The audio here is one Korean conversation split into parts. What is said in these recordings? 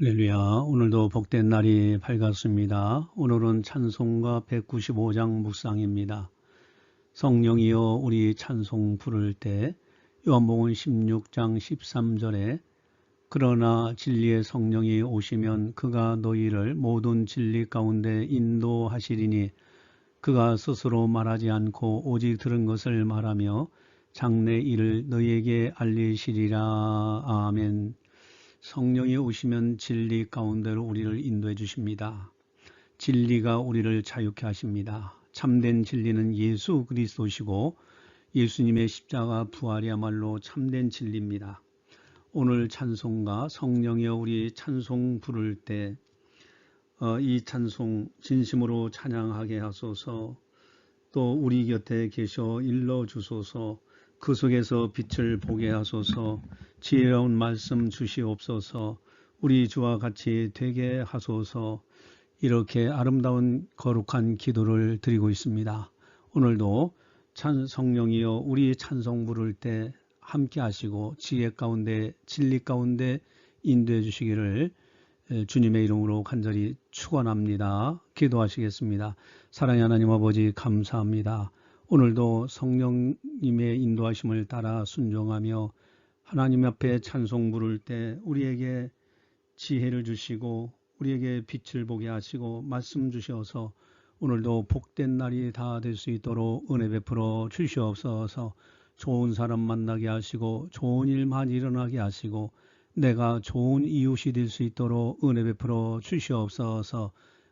할렐루야. 오늘도 복된 날이 밝았습니다. 오늘은 찬송가 195장 묵상입니다. 성령이여 우리 찬송 부를 때 요한복음 16장 13절에 그러나 진리의 성령이 오시면 그가 너희를 모든 진리 가운데 인도하시리니 그가 스스로 말하지 않고 오직 들은 것을 말하며 장래 일을 너희에게 알리시리라. 아멘. 성령이 오시면 진리 가운데로 우리를 인도해 주십니다. 진리가 우리를 자유케 하십니다. 참된 진리는 예수 그리스도시고 예수님의 십자가 부활이야말로 참된 진리입니다. 오늘 찬송가 성령이여 우리 찬송 부를 때 이 찬송 진심으로 찬양하게 하소서 또 우리 곁에 계셔 일러 주소서 그 속에서 빛을 보게 하소서 지혜로운 말씀 주시옵소서 우리 주와 같이 되게 하소서 이렇게 아름다운 거룩한 기도를 드리고 있습니다. 오늘도 찬 성령이여 우리 찬송 부를 때 함께 하시고 지혜 가운데 진리 가운데 인도해 주시기를 주님의 이름으로 간절히 축원합니다. 기도하시겠습니다. 사랑의 하나님 아버지 감사합니다. 오늘도 성령님의 인도하심을 따라 순종하며 하나님 앞에 찬송 부를 때 우리에게 지혜를 주시고 우리에게 빛을 보게 하시고 말씀 주셔서 오늘도 복된 날이 다 될 수 있도록 은혜 베풀어 주시옵소서. 좋은 사람 만나게 하시고 좋은 일만 일어나게 하시고 내가 좋은 이웃이 될 수 있도록 은혜 베풀어 주시옵소서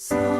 So